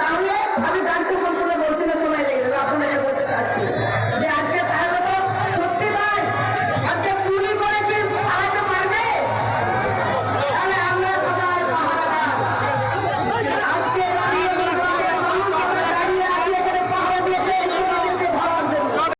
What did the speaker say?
তাহলে আমি গানকে সম্পূর্ণ বলছি না